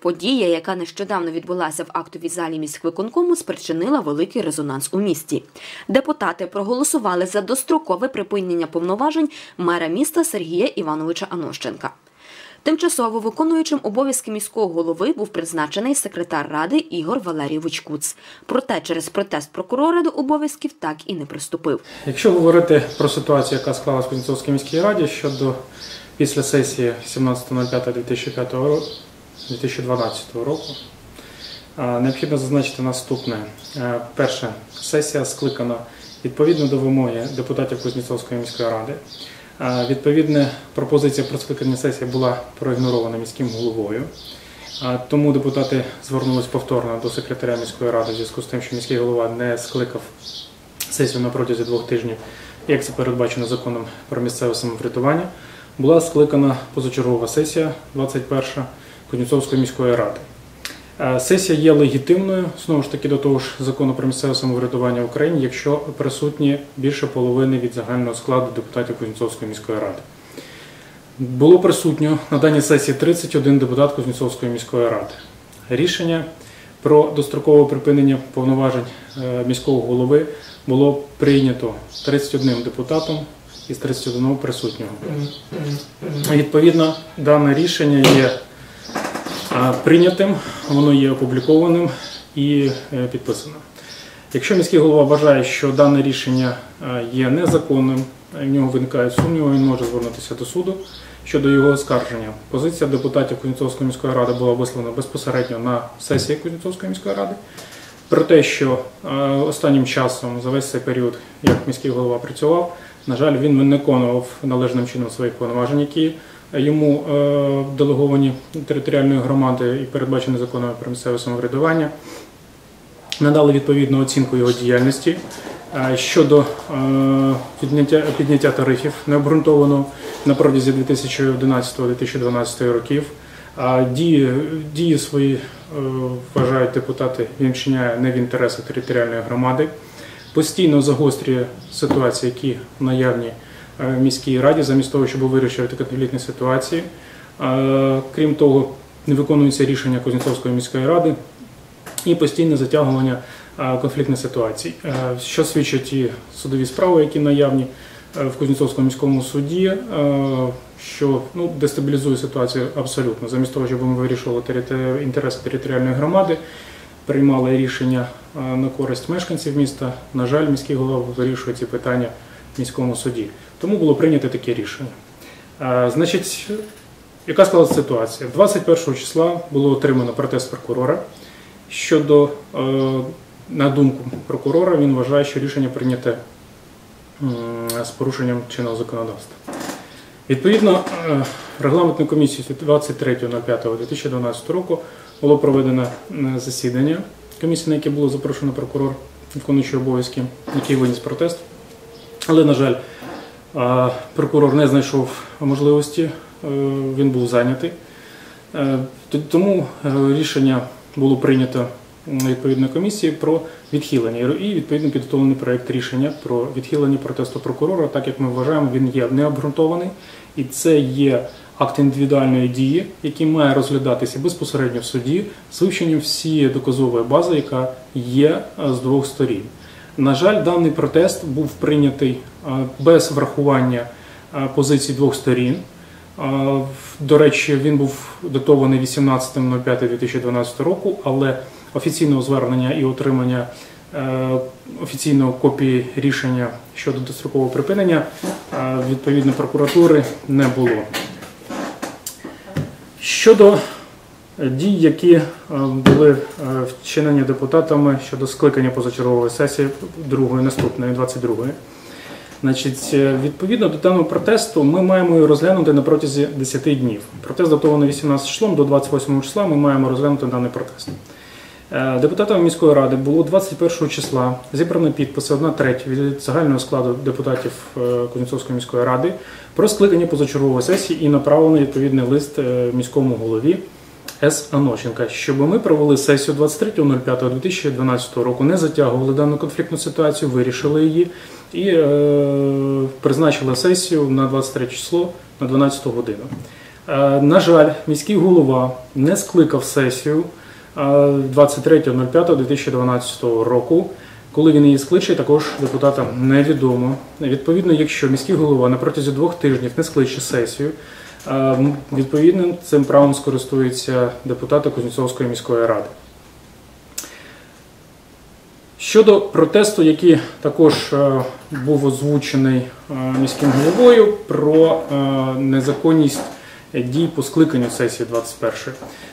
Подія, яка нещодавно відбулася в актовій залі міськвиконкому, спричинила великий резонанс у місті. Депутати проголосували за дострокове припинення повноважень мера міста Сергія Івановича Анощенка. Тимчасово виконуючим обов'язки міського голови був призначений секретар ради Ігор Валерійович Куц. Проте через протест прокурора до обов'язків так і не приступив. Якщо говорити про ситуацію, яка склалась в Кузнецовській міській раді щодо після сесії 17.05.2005 року 2012 року, необхідно зазначити наступне. Е, Перше, сесія скликана відповідно до вимоги депутатів Кузнецовської міської ради. Е, Відповідна пропозиція про скликання сесії була проігнорована міським головою. Тому депутати звернулись повторно до секретаря міської ради в зв'язку з тим, що міський голова не скликав сесію на протязі двох тижнів, як це передбачено законом про місцеве самоврядування. Була скликана позачергова сесія 21 Кузнєцовської міської ради. Е, Сесія є легітимною знову ж таки до того ж закону про місцеве самоврядування в Україні, якщо присутні більше половини від загального складу депутатів Кузнєцовської міської ради. Було присутньо на даній сесії 31 депутат Кузнєцовської міської ради. Рішення про дострокове припинення повноважень е, міського голови було прийнято 31 депутатом із 31 присутнього. Відповідно, дане рішення є прийнятим, воно є опублікованим і е, підписаним. Якщо міський голова вважає, що дане рішення е, є незаконним, в нього виникають сумніви, він може звернутися до суду щодо його оскарження. Позиція депутатів Кузнєцовської міської ради була висловлена безпосередньо на сесії Кузнєцовської міської ради. Про те, що е, останнім часом за весь цей період, як міський голова працював, на жаль, він виконував належним чином своїх повноважень, які йому е, делеговані територіальної громади і передбачені законами про місцеве самоврядування надали відповідну оцінку його діяльності Е, щодо е, підняття, підняття тарифів необґрунтовано на протязі 2011-2012 років. Дії, дії свої вважають депутати, він вчиняє не в інтересах територіальної громади, постійно загострює ситуації, які наявні в міській раді, замість того, щоб вирішувати конфліктні ситуації. Е, Крім того, не виконуються рішення Кузнєцовської міської ради і постійне затягування е, конфліктних ситуацій, Е, що свідчать і судові справи, які наявні е, в Кузнєцовському міському суді, е, що ну, дестабілізує ситуацію абсолютно. Замість того, щоб ми вирішували інтереси територіальної громади, приймали рішення е, на користь мешканців міста. На жаль, міський голова вирішує ці питання в міському суді. Тому було прийнято таке рішення. Значить, яка склалася ситуація? 21 числа було отримано протест прокурора щодо, е, на думку прокурора, він вважає, що рішення прийняте з порушенням чинного законодавства. Відповідно, регламентною комісією 23.05.2012 року було проведено засідання комісії, на яке було запрошено прокурор, виконуючий обов'язки, який виніс протест. Але, на жаль, прокурор не знайшов можливості, е, він був зайнятий. Е, Тому е, рішення було прийнято м, відповідною комісією про відхилення і відповідно підготовлений проект рішення про відхилення протесту прокурора, так як ми вважаємо, він є необґрунтований і це є акт індивідуальної дії, який має розглядатися безпосередньо в суді з вивченням всієї доказової бази, яка є з двох сторін. На жаль, даний протест був прийнятий без врахування позицій двох сторін. До речі, він був датований 18.05.2012 року, але офіційного звернення і отримання е, офіційної копії рішення щодо дострокового припинення е, відповідно прокуратури не було. Щодо дій, які е, були вчинені депутатами щодо скликання позачергової сесії другої наступної, 22-ї. Значить, е, відповідно до даного протесту, ми маємо його розглянути на протязі 10 днів. Протест датований 18 числом до 28 числа. Ми маємо розглянути даний протест. Е, Депутатами міської ради було 21 числа зібрано підписи 1 треть від загального складу депутатів е, Кузнєцовської міської ради про скликання позачергової сесії і направлений відповідний лист міському голові С. Анощенка, щоб ми провели сесію 23.05.2012 року, не затягували дану конфліктну ситуацію, вирішили її і е, призначили сесію на 23 число на 12 годину. Е, На жаль, міський голова не скликав сесію е, 23.05.2012 року. Коли він її скличе, також депутатам невідомо. Відповідно, якщо міський голова на протязі двох тижнів не скличе сесію, е, м, відповідно цим правом скористуються депутати Кузнєцовської міської ради. Щодо протесту, який також е, був озвучений е, міським головою про е, незаконність дій по скликанню сесії 21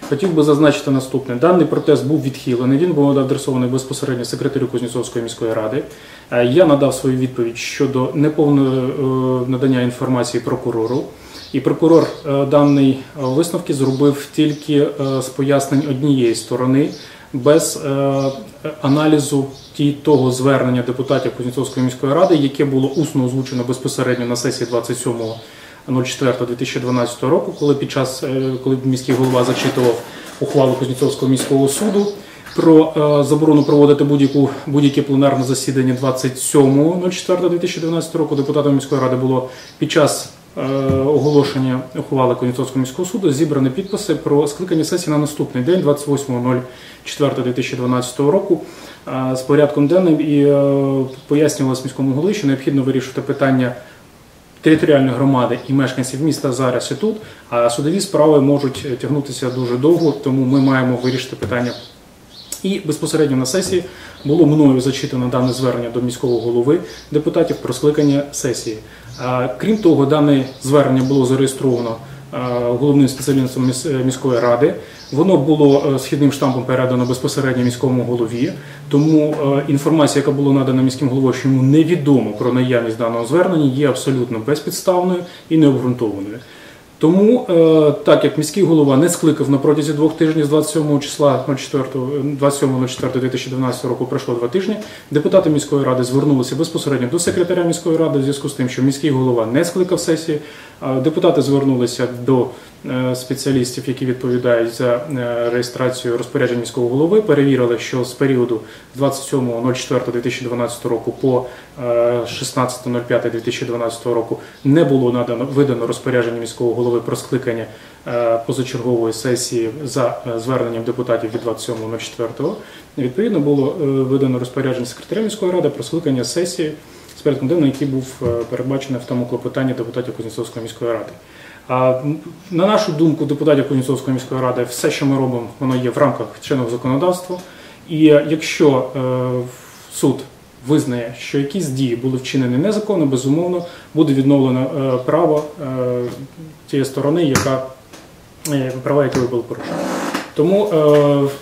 хотів би зазначити наступне: даний протест був відхилений. Він був адресований безпосередньо секретарю Кузнєцовської міської ради. Я надав свою відповідь щодо неповного надання інформації прокурору. І прокурор даний висновки зробив тільки з пояснень однієї сторони, без аналізу ті того звернення депутатів Кузнєцовської міської ради, яке було усно озвучено безпосередньо на сесії 27.04.2012 року, коли під час е, коли міський голова зачитував ухвалу Кузнєцовського міського суду про е, заборону проводити будь-яку будь-яке пленарне засідання 27.04.2012 року. Депутатами міської ради було під час оголошення ухвали Кузнєцовського міського суду зібрані підписи про скликання сесії на наступний день, 28.04.2012 року, е, з порядком денним і е, пояснювалось міському голові, що необхідно вирішити питання територіальної громади і мешканців міста зараз і тут, а судові справи можуть е, тягнутися дуже довго, тому ми маємо вирішити питання. І безпосередньо на сесії було мною зачитано дане звернення до міського голови депутатів про скликання сесії. Крім того, дане звернення було зареєстровано головним спеціалістом е, міської ради. Воно було е, східним штампом передано безпосередньо міському голові. Тому е, інформація, яка була надана міським головою, що йому невідомо про наявність даного звернення, є абсолютно безпідставною і необґрунтованою. Тому, е, так як міський голова не скликав на протязі двох тижнів з 27 числа 27.04.2012 року пройшло два тижні, депутати міської ради звернулися безпосередньо до секретаря міської ради в зв'язку з тим, що міський голова не скликав сесії. Депутати звернулися до е, спеціалістів, які відповідають за е, реєстрацію розпоряджень міського голови, перевірили, що з періоду з 27.04.2012 року по е, 16.05.2012 року не було надано видано розпорядження міського голови про скликання е, позачергової сесії за е, зверненням депутатів від 27.04. Відповідно було е, видано розпорядження секретаря міської ради про скликання сесії з порядком який був е, передбачений в тому клопотанні депутатів Кузнєцовської міської ради. А на нашу думку, депутатів Кузнєцовської міської ради, все, що ми робимо, воно є в рамках чинного законодавства. І е, якщо е, суд визнає, що якісь дії були вчинені незаконно, безумовно буде відновлено право тієї сторони, яка права, які були порушені. Тому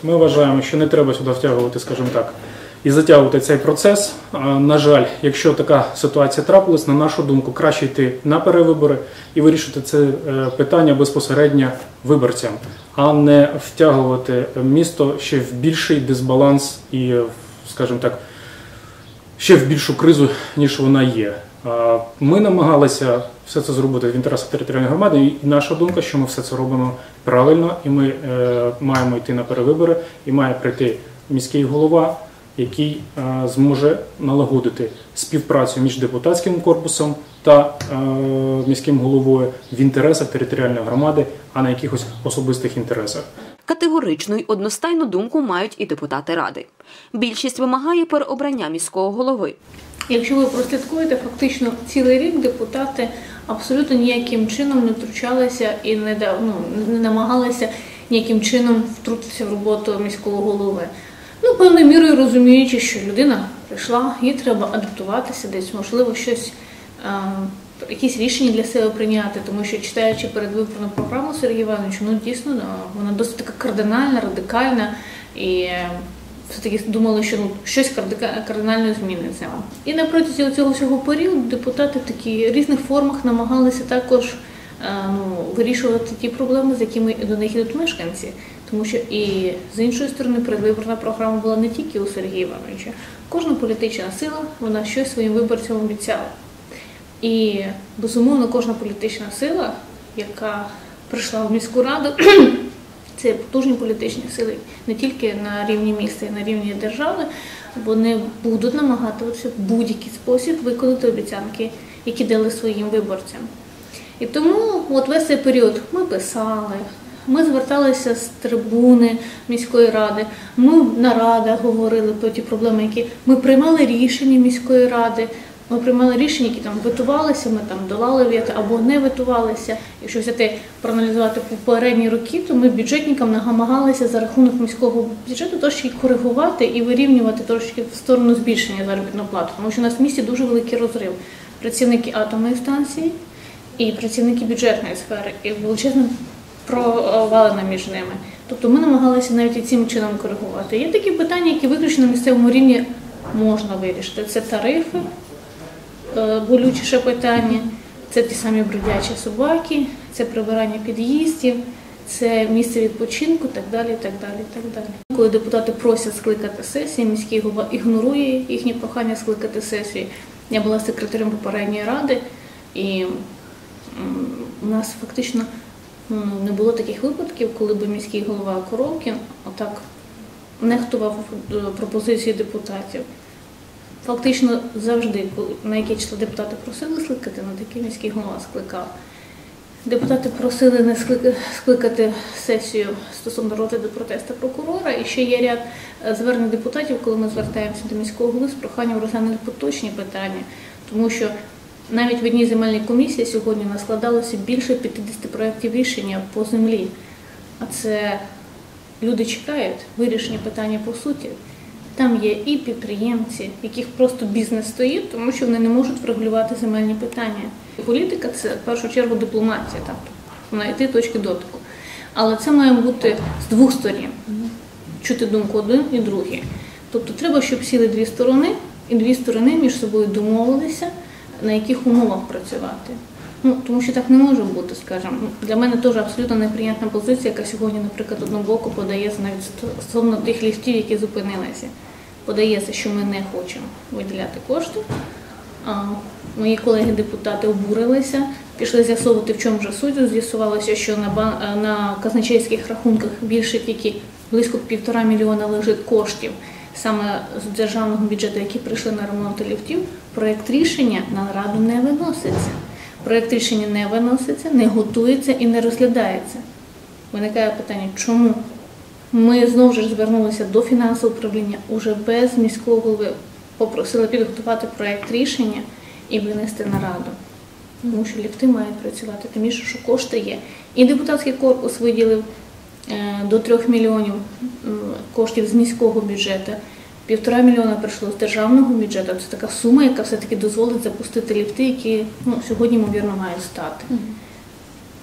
ми вважаємо, що не треба сюди втягувати, скажімо так, і затягувати цей процес. На жаль, якщо така ситуація трапилась, на нашу думку, краще йти на перевибори і вирішити це е, питання безпосередньо виборцям, а не втягувати місто ще в більший дисбаланс і, е, скажімо так, ще в більшу кризу, ніж вона є. Ми намагалися все це зробити в інтересах територіальної громади, і наша думка, що ми все це робимо правильно, і ми е, маємо йти на перевибори, і має прийти міський голова, який е, зможе налагодити співпрацю між депутатським корпусом та е, міським головою в інтересах територіальної громади, а не якихось особистих інтересах. Категоричну й одностайну думку мають і депутати ради. Більшість вимагає переобрання міського голови. Якщо ви прослідкуєте, фактично цілий рік депутати абсолютно ніяким чином не втручалися і не, ну, не намагалися ніяким чином втрутитися в роботу міського голови. Ну, певною мірою розуміючи, що людина прийшла, їй треба адаптуватися десь, можливо, щось, е, якісь рішення для себе прийняти, тому що читаючи передвиборну програму Сергія Івановича, ну дійсно вона досить така кардинальна, радикальна і е, все-таки думали, що ну, щось кардинально зміниться. І на протязі цього всього періоду депутати в такі різних формах намагалися також е, ну, вирішувати ті проблеми, з якими до них йдуть мешканці. Тому що і з іншої сторони передвиборна програма була не тільки у Сергія Івановича. Кожна політична сила вона щось своїм виборцям обіцяла. І безумовно кожна політична сила, яка прийшла в міську раду, це потужні політичні сили не тільки на рівні міста, і на рівні держави. Вони будуть намагатися в будь-який спосіб виконати обіцянки, які дали своїм виборцям. І тому от весь цей період ми писали, ми зверталися з трибуни міської ради, ми на радах говорили про ті проблеми, які ми приймали рішення міської ради. Ми приймали рішення, які там витувалися, ми там долали віти або не витувалися. Якщо взяти проаналізувати попередні роки, то ми бюджетникам намагалися за рахунок міського бюджету трошки коригувати і вирівнювати трошки в сторону збільшення заробітної плати, тому що у нас в місті дуже великий розрив. Працівники атомної станції і працівники бюджетної сфери, і величезна провалена між ними. Тобто ми намагалися навіть і цим чином коригувати. Є такі питання, які виключно на місцевому рівні можна вирішити. Це тарифи, е, болючіше питання, це ті самі бродячі собаки, це прибирання під'їздів, це місце відпочинку, так далі, так далі, так далі. Коли депутати просять скликати сесії, міський голова ігнорує їхні прохання скликати сесії. Я була секретарем попередньої ради, і у нас фактично не було таких випадків, коли би міський голова Коровкін отак нехтував е, пропозиції депутатів. Фактично завжди, на яке число депутати просили скликати, на таке міський голова скликав. Депутати просили не склика- скликати сесію стосовно розгляду протесту прокурора. І ще є ряд е, звернень депутатів, коли ми звертаємося до міського голови з проханням розглянути поточні питання, тому що навіть в одній земельній комісії сьогодні у нас складалося більше 50 проєктів рішення по землі. А це люди чекають вирішення питання по суті. Там є і підприємці, яких просто бізнес стоїть, тому що вони не можуть врегулювати земельні питання. Політика це в першу чергу дипломатія, там знайти точки дотику. Але це має бути з двох сторін. Чути думку один і другий. Тобто треба, щоб сіли дві сторони, і дві сторони між собою домовилися, на яких умовах працювати. Ну, тому що так не може бути, скажімо. Ну, Для мене теж абсолютно неприємна позиція, яка сьогодні, наприклад, однобоко подається навіть стосовно тих ліфтів, які зупинилися. Подається, що ми не хочемо виділяти кошти. А мої колеги-депутати обурилися, пішли з'ясовувати, в чому же суть. З'ясувалося, що на, бан- на казначейських рахунках більше тільки близько півтора мільйона лежить коштів саме з державного бюджету, які прийшли на ремонт ліфтів. Проєкт рішення на раду не виноситься. Проєкт рішення не виноситься, не готується і не розглядається. Виникає питання, чому? Ми знову ж звернулися до фінансового управління уже без міського голови, попросили підготувати проєкт рішення і винести на раду. Тому що ліфти мають працювати, тим більше, що кошти є. І депутатський корпус виділив до 3 мільйонів коштів з міського бюджету. Півтора мільйона прийшло з державного бюджету. Це така сума, яка все-таки дозволить запустити ліфти, які ну, сьогодні, ймовірно, мають стати.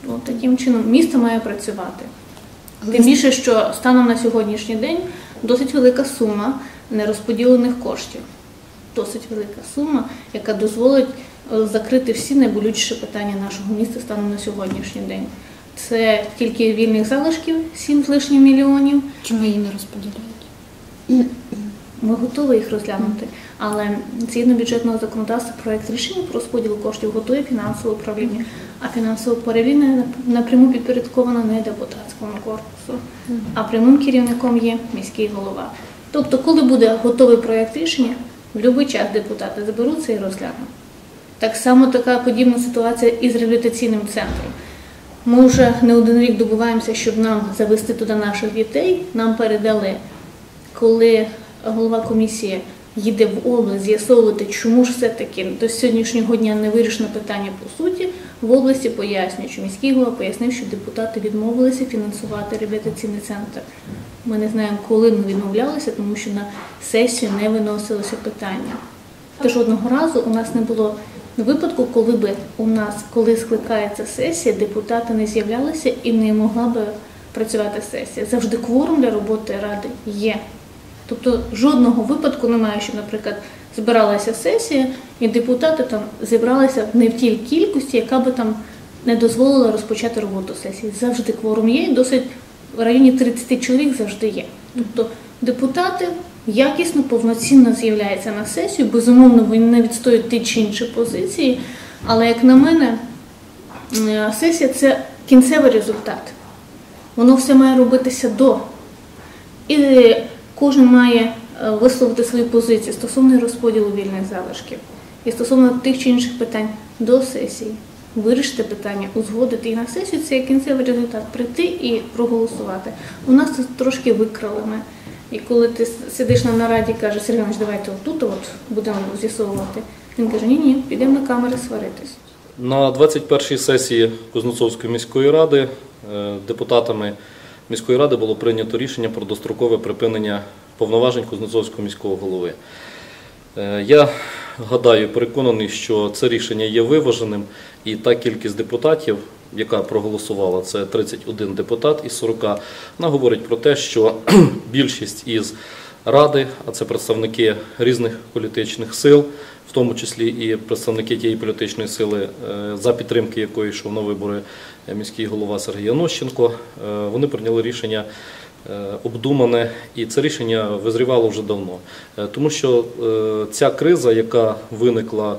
От таким чином місто має працювати. Тим більше, що станом на сьогоднішній день досить велика сума нерозподілених коштів. Досить велика сума, яка дозволить е, закрити всі найболючіші питання нашого міста станом на сьогоднішній день. Це тільки вільних залишків 7 з лишнім мільйонів. Чому її не розподіляють? Ми готові їх розглянути, але згідно бюджетного законодавства проект рішення про розподіл коштів готує фінансове управління, а фінансове управління напряму підпорядковано не депутатському корпусу, а прямим керівником є міський голова. Тобто, коли буде готовий проєкт рішення, в будь-який час депутати заберуться і розглянуть. Так само така подібна ситуація і з реабілітаційним центром. Ми вже не один рік добуваємося, щоб нам завести туди наших дітей. Нам передали, коли голова комісії їде в область з'ясовувати, чому ж все-таки до сьогоднішнього дня не вирішено питання по суті, в області пояснюють, що міський голова пояснив, що депутати відмовилися фінансувати реабілітаційний центр. Ми не знаємо, коли ми відмовлялися, тому що на сесію не виносилося питання. Та жодного разу у нас не було випадку, коли би у нас, коли скликається сесія, депутати не з'являлися і не могла би працювати сесія. Завжди кворум для роботи ради є. Тобто жодного випадку немає, що, наприклад, збиралася сесія, і депутати там зібралися не в тій кількості, яка би там не дозволила розпочати роботу сесії. Завжди кворум є, і досить в районі 30 чоловік завжди є. Тобто депутати якісно, повноцінно з'являються на сесію. Безумовно, вони не відстоюють ті чи інші позиції, але як на мене, е, сесія це кінцевий результат. Воно все має робитися до. І кожен має е, висловити свою позицію стосовно розподілу вільних залишків і стосовно тих чи інших питань до сесії. вирішити питання, узгодити і на сесію це кінцевий результат прийти і проголосувати. У нас це трошки викрали ми. І коли ти сидиш на нараді, каже Сергій Іванович, давайте отут от будемо з'ясовувати. Він каже: ні, ні, підемо на камери сваритись. На 21-й сесії Кузнецовської міської ради е, депутатами міської ради було прийнято рішення про дострокове припинення повноважень Кузнецовського міського голови. Е, Я гадаю, переконаний, що це рішення є виваженим, і та кількість депутатів, яка проголосувала, це 31 депутат із 40, вона говорить про те, що більшість із ради, а це представники різних політичних сил, в тому числі і представники тієї політичної сили, е, за підтримки якої йшов на вибори е, міський голова Сергій Янощенко, е, вони прийняли рішення обдумане, і це рішення визрівало вже давно. Тому що ця криза, яка виникла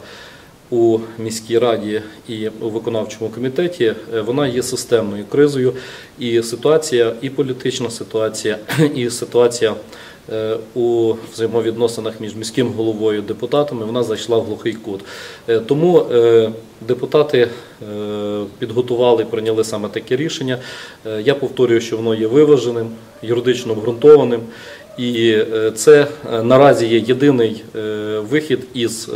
у міській раді і у виконавчому комітеті, е, вона є системною кризою. І ситуація, і політична ситуація, і ситуація е, у взаємовідносинах між міським головою і депутатами вона зайшла в глухий кут. Е, Тому депутати підготували прийняли саме таке рішення. Я повторюю, що воно є виваженим, юридично обґрунтованим. І е, це е, наразі є єдиний е, вихід із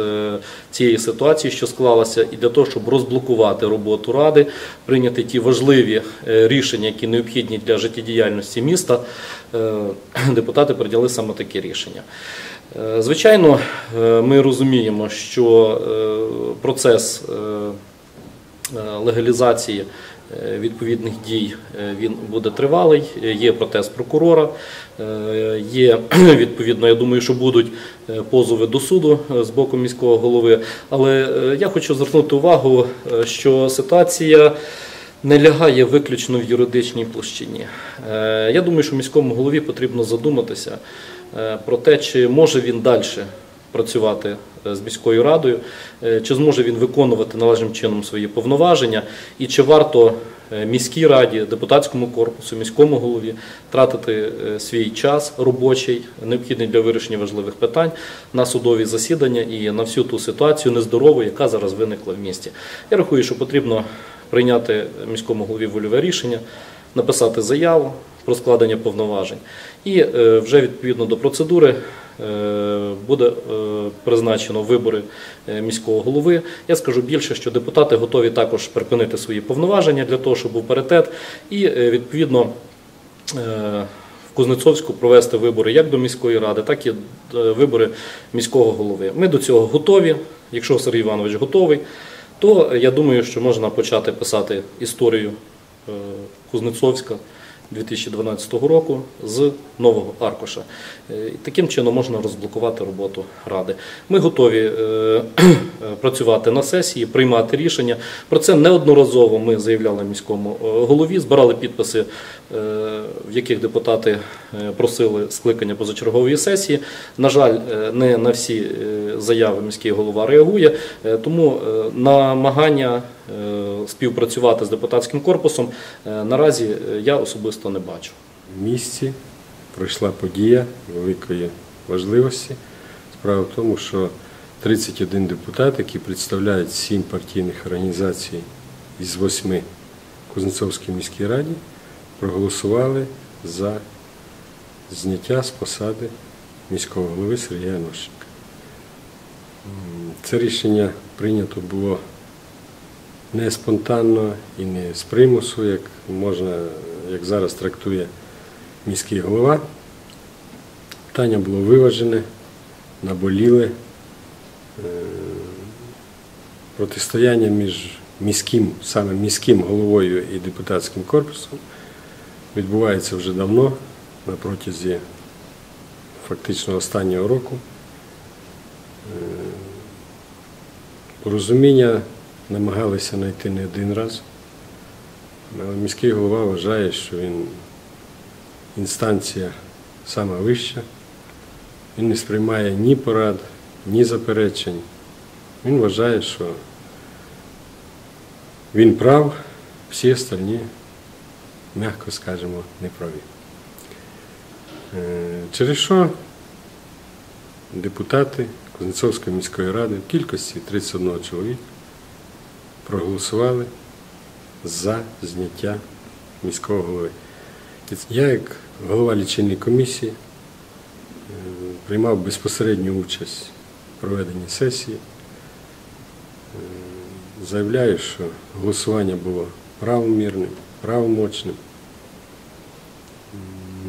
цієї ситуації, що склалася, і для того, щоб розблокувати роботу ради, прийняти ті важливі рішення, які необхідні для життєдіяльності міста, депутати прийняли саме таке рішення. Звичайно, ми розуміємо, що процес легалізації е, відповідних дій е, він буде тривалий. Е, Є протест прокурора, е, є відповідно, я думаю, що будуть е, позови до суду е, з боку міського голови. Але е, я хочу звернути увагу, е, що ситуація. Не лягає виключно в юридичній площині. Е, Я думаю, що міському голові потрібно задуматися е, про те, чи може він далі працювати е, з міською радою, е, чи зможе він виконувати належним чином свої повноваження, і чи варто е, міській раді, депутатському корпусу, міському голові тратити свій час робочий, необхідний для вирішення важливих питань на судові засідання і на всю ту ситуацію нездорову, яка зараз виникла в місті. Я рахую, що потрібно прийняти міському голові вольове рішення, написати заяву про складення повноважень. І вже відповідно до процедури буде е, призначено вибори е, міського голови. Я скажу більше, що депутати готові також припинити свої повноваження для того, щоб був паритет, і е, відповідно. е, В Кузнецовську провести вибори як до міської ради, так і е, вибори міського голови. Ми до цього готові. Якщо Сергій Іванович готовий, то я думаю, що можна почати писати історію е, Кузнецовська 2012 року з нового аркуша. Е, Таким чином можна розблокувати роботу ради. Ми готові е, працювати на сесії, приймати рішення. Про це неодноразово ми заявляли міському е, голові, збирали підписи, е, в яких депутати е, просили скликання позачергової сесії. На жаль, е, не на всі е, заяви міський голова реагує, е, тому е, намагання е, співпрацювати з депутатським корпусом е, наразі е, я особисто не бачу. В місті пройшла подія великої важливості. Справа в тому, що 31 депутат, які представляють 7 партійних організацій із 8 в Кузнецовській міській раді, проголосували за зняття з посади міського голови Сергія Нощенка. Це рішення прийнято було не спонтанно і не з примусу, як можна, як зараз трактує міський голова. Питання було виважене, наболіле. Е, Протистояння між міським, саме міським головою і депутатським корпусом відбувається вже давно, на протязі фактично останнього року. Е, Порозуміння намагалися знайти не один раз, але міський голова вважає, що він інстанція сама вища, він не сприймає ні порад, ні заперечень. Він вважає, що він прав, всі остальні, м'яко скажемо, неправі. Е, Через що депутати Кузнецовської міської ради в кількості 31 чоловіка проголосували за зняття міського голови. Я, як голова лічильної комісії, е, приймав безпосередню участь в проведенні сесії. Е, Заявляю, що голосування було правомірним, правомочним.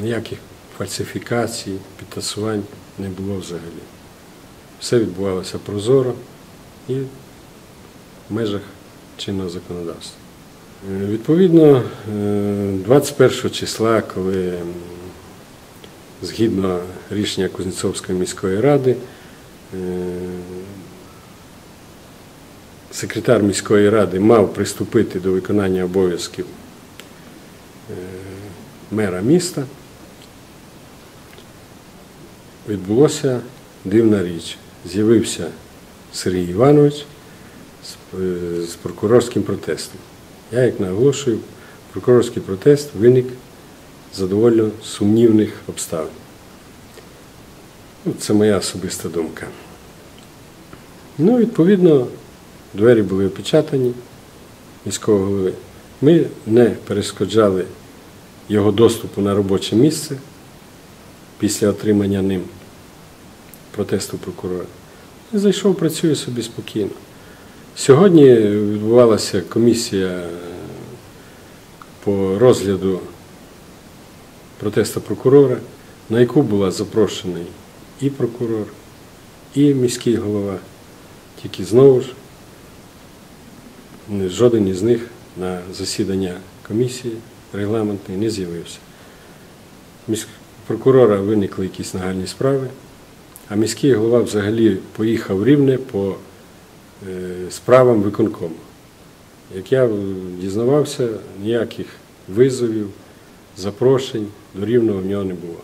Ніяких фальсифікацій, підтасувань не було взагалі. Все відбувалося прозоро і в межах чинного законодавства. Е, Відповідно, е, 21 числа, коли згідно рішення Кузнецовської міської ради, е, секретар міської ради мав приступити до виконання обов'язків е, мера міста, відбулося дивна річ. З'явився Сергій Іванович з, е, прокурорським протестом. Я, як наголошую, прокурорський протест виник за доволі сумнівних обставин. Ну, Це моя особиста думка. Ну, відповідно, двері були опечатані міського голови. Ми не перешкоджали його доступу на робоче місце після отримання ним протесту прокурора. Зайшов, працює собі спокійно. Сьогодні відбувалася комісія по розгляду протесту прокурора, на яку була запрошений і прокурор, і міський голова. Тільки знову ж жоден із них на засідання комісії регламентної не з'явився. Міськ... Прокурора виникли якісь нагальні справи, а міський голова взагалі поїхав рівне по е, справам виконкому. Як я е, дізнавався, ніяких визовів, запрошень до рівного в нього не було.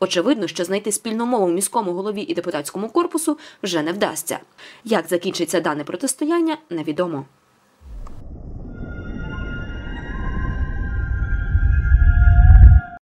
Очевидно, що знайти спільну мову міському голові і депутатському корпусу вже не вдасться. Як закінчиться дане протистояння, невідомо.